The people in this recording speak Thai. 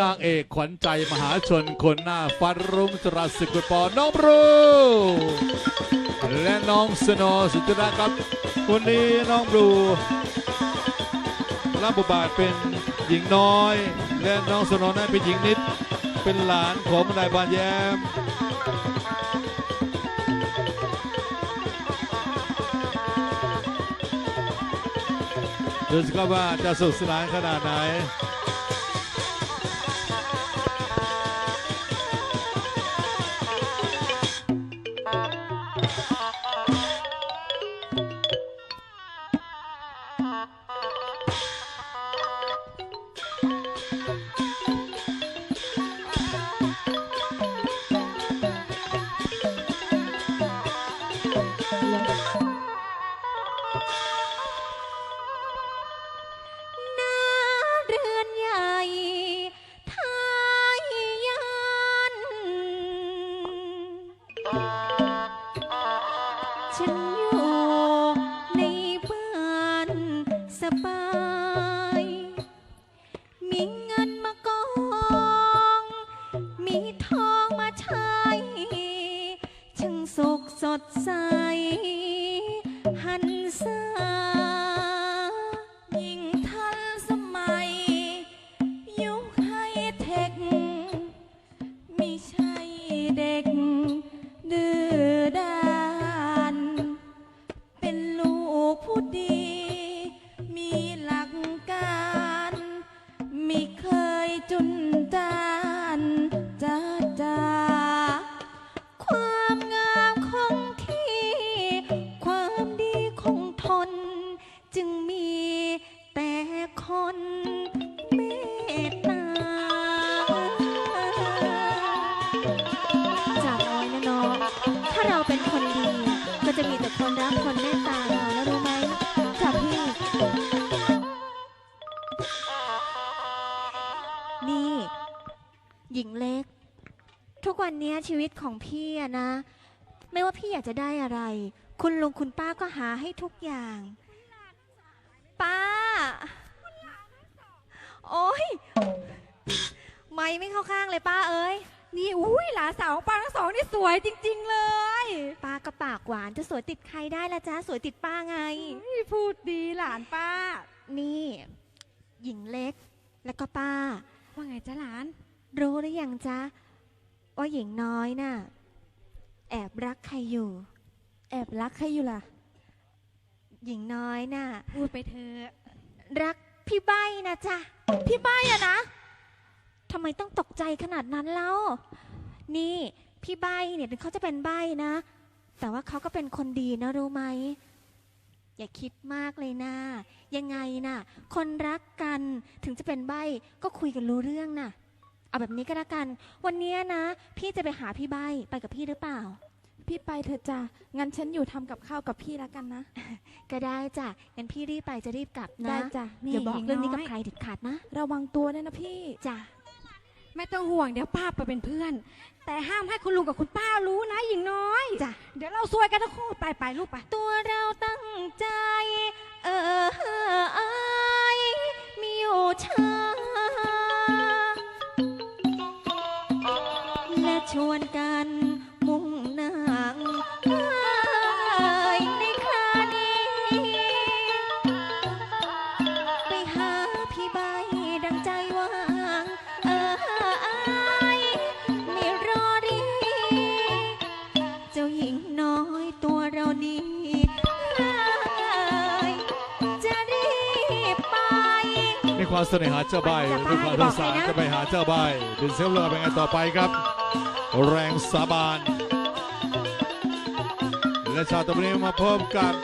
นางเอกขวัญใจมหาชนคนหน้าฟันรุ่งจรัสสิกุลปอน้องบรูและน้องสโนว์สุจนะครับวันนี้น้องบรูรับบทบาทเป็นหญิงน้อย และน้องสโนว์นั้นเป็นหญิงนิด เป็นหลานของนายบานแย้มดูสิครับว่าจะสนุกสนานขนาดไหน you หันษายิ่งทันสมัย ยุคไฮเทคไม่ใช่เด็ก ดื้อด้าน เป็นลูกผู้ดี จึงมีแต่คนเมตตาจากน้อยนะน้องถ้าเราเป็นคนดี ก็จะมีแต่คนรักคนเมตตาเราแล้วรู้ไหมจากพี่ นี่ หญิงเล็ก ทุกวันนี้ชีวิตของพี่อะนะ ไม่ว่าพี่อยากจะได้อะไร คุณลุงคุณป้าก็หาให้ทุกอย่าง ป้า โอ้ย ไม่ไม่เข้าข้างเลยป้าเอ้ย นี่อุ้ยหลานสาวของป้าทั้งสองนี่สวยจริง ๆ เลยป้าก็ปากหวานจะสวยติดใครได้ละจ๊ะสวยติดป้าไง อุ๊ยพูดดีหลานป้า นี่ หญิงเล็ก แล้วก็ป้า ว่าไงจ๊ะหลาน รู้หรือยังจ๊ะ ว่าหญิงน้อยน่ะ แอบรักใครอยู่ แอบรักใครอยู่ล่ะ หญิงน้อยน่ะ พูดไปเถอะรักพี่ใบนะจ๊ะ พี่ใบอะนะทำไมต้องตกใจขนาดนั้นเล่า นี่พี่ใบเนี่ยถึงเขาจะเป็นใบนะ แต่ว่าเขาก็เป็นคนดีนะรู้ไหม อย่าคิดมากเลยนะ ยังไงน่ะ คนรักกันถึงจะเป็นใบก็คุยกันรู้เรื่องน่ะ เอาแบบนี้ก็แล้วกัน วันเนี้ยนะ พี่จะไปหาพี่ใบไปกับพี่หรือเปล่า พี่ไปเถอะจ้ะงั้นฉันอยู่ทำกับข้าวกับพี่แล้วกันนะ ก็ได้จ้ะงั้นพี่รีบไปจะรีบกลับนะได้จ้ะนี่อย่าบอกหญิงเรื่องนี้น้กับอยใครเด็ดขาดนะ ระวังตัวด้วยนะพี่จ้ะไม่ต้องห่วงเดี๋ยวป้าไปเป็นเพื่อน แต่ห้ามให้คุณลุงกับคุณป้ารู้นะหญิงน้อยจ้ะเดี๋ยวเราซวยกันทั้งคู่ไปไปลูกไปตัวเราตั้งใจ เออเอยมีอยู่ช้า ความเสน่หาเจ้าใบไปจ้ะด้วยความไปสงสารบอกเลยนะจะไปหาเจ้าใบเป็นเซลล์เรือเป็นไงต่อไปครับ แรงสาบานและชาวตะวันนี้มาพบกับ